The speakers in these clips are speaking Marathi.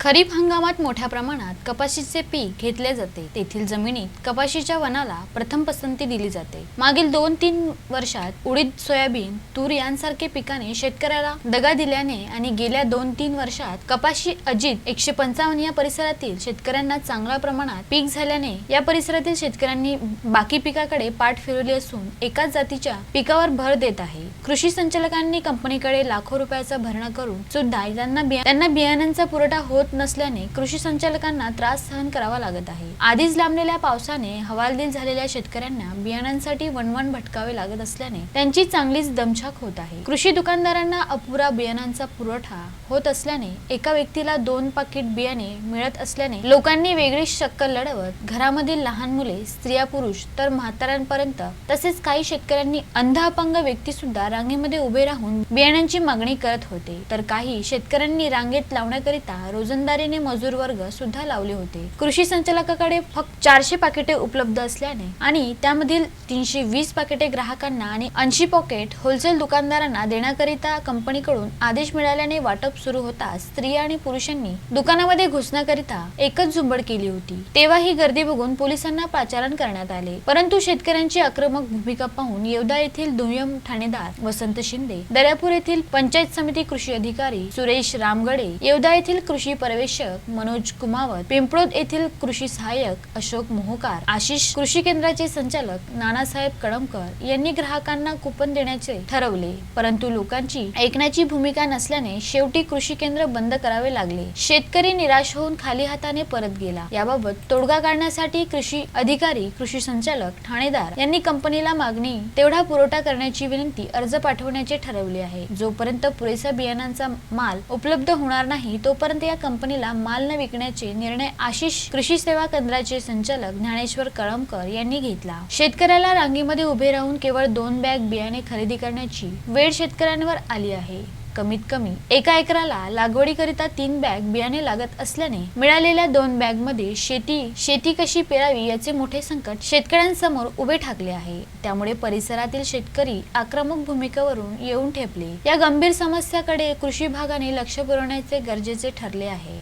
खरीप हंगामात मोठ्या प्रमाणात कपाशीचे पीक घेतले जाते. तेथील जमिनीत कपाशीच्या वनाला प्रथम पसंती दिली जाते. मागील दोन तीन वर्षात उडीद सोयाबीन तूर यांसारखे पिकाने शेतकऱ्याला दगा दिल्याने आणि गेल्या दोन तीन वर्षात कपाशी अजित एकशे पंचावन्न या परिसरातील शेतकऱ्यांना चांगल्या प्रमाणात पीक झाल्याने या परिसरातील शेतकऱ्यांनी बाकी पिकाकडे पाठ फिरवली असून एकाच जातीच्या पिकावर भर देत आहे. कृषी संचालकांनी कंपनीकडे लाखो रुपयाचा भरणा करून सुद्धा त्यांना त्यांना बियाण्यांचा पुरवठा होत नसल्याने कृषी संचालकांना त्रास सहन करावा लागत आहे. आधीच लांबलेल्या पावसाने हवालदिल झालेल्या शेतकऱ्यांना बियाणांसाठी वणवण भटकावे लागत असल्याने त्यांची चांगलीच दमछाक होत आहे. कृषी दुकानदारांना अपुरा बियाणांचा पुरवठा होत असल्याने एका व्यक्तीला दोन पाकिट बियाणे मिळत असल्याने लोकांनी वेगळी शक्कल लढवत घरामधील लहान मुले स्त्रिया पुरुष तर म्हाताऱ्यांपर्यंत तसेच काही शेतकऱ्यांनी अंध अपंग व्यक्ती सुद्धा रांगेमध्ये उभे राहून बियाण्यांची मागणी करत होते. तर काही शेतकऱ्यांनी रांगेत लावण्याकरिता रोजंदारीने मजूर वर्ग सुद्धा लावले होते. कृषी संचालकाकडे फक्त चारशे पाकिटे उपलब्ध असल्याने आणि त्यामधील तीनशे वीस पाकिटे ग्राहकांना आणि ऐंशी पॉकेट होलसेल दुकानदारांना देण्याकरिता कंपनीकडून आदेश मिळाल्याने वाटप सुरू होताच स्त्रिया आणि पुरुषांनी दुकानामध्ये घुसण्याकरिता एकच झुंबड केली होती. तेव्हा ही गर्दी बघून पोलिसांना पाचारण करण्यात आले. परंतु शेतकऱ्यांची आक्रमक भूमिका पाहून येवदा येथील दुय्यम ठाणेदार वसंत शिंदे दर्यापूर येथील पंचायत समिती कृषी अधिकारी सुरेश रामगडे येवदा येथील कृषी पर्यवेक्षक मनोज कुमावत पिंपळोद येथील कृषी सहाय्यक अशोक मोहकार आशिष कृषी केंद्राचे संचालक नानासाहेब कडमकर यांनी ग्राहकांना कुपन देण्याचे ठरवले. परंतु लोकांची ऐकण्याची भूमिका नसल्याने शेवटी कृषी केंद्र बंद करावे लागले. शेतकरी निराश होऊन खाली हाताने परत गेला. याबाबत तोडगा काढण्यासाठी कृषी अधिकारी कृषी संचालक ठाणेदार यांनी कंपनीला मागणी तेवढा पुरवठा करण्याची विनंती अर्ज पाठवण्याचे ठरवले आहे. जोपर्यंत पुरेसा बियाणांचा माल उपलब्ध होणार नाही तोपर्यंत या कंपनीला माल न विकण्याचे निर्णय आशिष कृषी सेवा केंद्राचे संचालक ज्ञानेश्वर कळमकर यांनी घेतला. शेतकऱ्याला रांगेमध्ये उभे राहून केवळ दोन बॅग बियाणे खरेदी करण्याची वेळ शेतकऱ्यांवर आली आहे. कमीत कमी एका एकराला लागवडीकरिता तीन बॅग बियाणे लागत असल्याने मिळालेल्या दोन बॅगमध्ये शेती शेती कशी पेरावी याचे मोठे संकट शेतकऱ्यांसमोर उभे ठाकले आहे. त्यामुळे परिसरातील शेतकरी आक्रमक भूमिकेवरून येऊन ठेपले. या गंभीर समस्याकडे कृषी विभागाने लक्ष पुरवण्याचे गरजेचे ठरले आहे.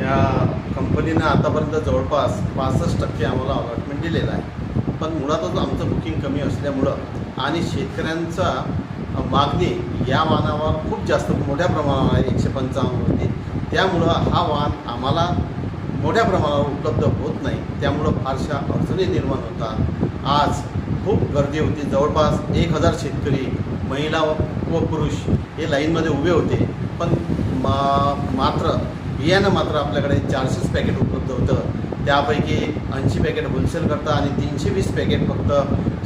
या कंपनीनं आतापर्यंत जवळपास पासष्ट टक्के आम्हाला अलॉटमेंट दिलेलं आहे. पण मुळातच आमचं बुकिंग कमी असल्यामुळं आणि शेतकऱ्यांचा मागणी या वाहनावर खूप जास्त मोठ्या प्रमाणावर आहे एकशे पंचावन्नवरती. त्यामुळं हा वाहन आम्हाला मोठ्या प्रमाणावर उपलब्ध होत नाही. त्यामुळं फारशा अडचणी निर्माण होतात. आज खूप गर्दी होती. जवळपास एक हजार शेतकरी महिला व व पुरुष हे लाईनमध्ये उभे होते. पण मा मात्र बियाणं मात्र आपल्याकडे चारशेच पॅकेट उपलब्ध होतं. त्यापैकी ऐंशी पॅकेट होलसेल करता आणि तीनशे वीस पॅकेट फक्त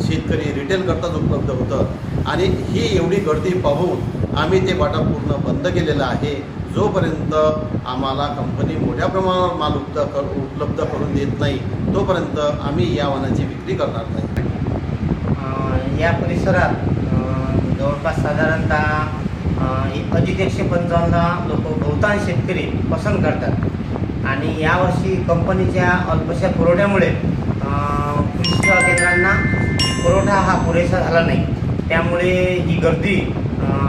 शेतकरी रिटेल करताच उपलब्ध होतं. आणि ही एवढी गर्दी पाहून आम्ही ते वाटप पूर्ण बंद केलेलं आहे. जोपर्यंत आम्हाला कंपनी मोठ्या प्रमाणावर माल उपलब्ध कर उपलब्ध करून देत नाही तोपर्यंत आम्ही या वाहनाची विक्री करणार नाही. या परिसरात जवळपास साधारणतः अ, अजित एकशे पंचावन्न लोक बहुतांश शेतकरी पसंत करतात. आणि यावर्षी कंपनीच्या अल्पशा पुरवठ्यामुळे कृषी केंद्रांना पुरवठा हा पुरेसा झाला नाही. त्यामुळे ही गर्दी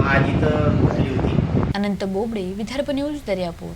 आज इथं झाली होती. अनंत बोबडे विदर्भ न्यूज दर्यापूर.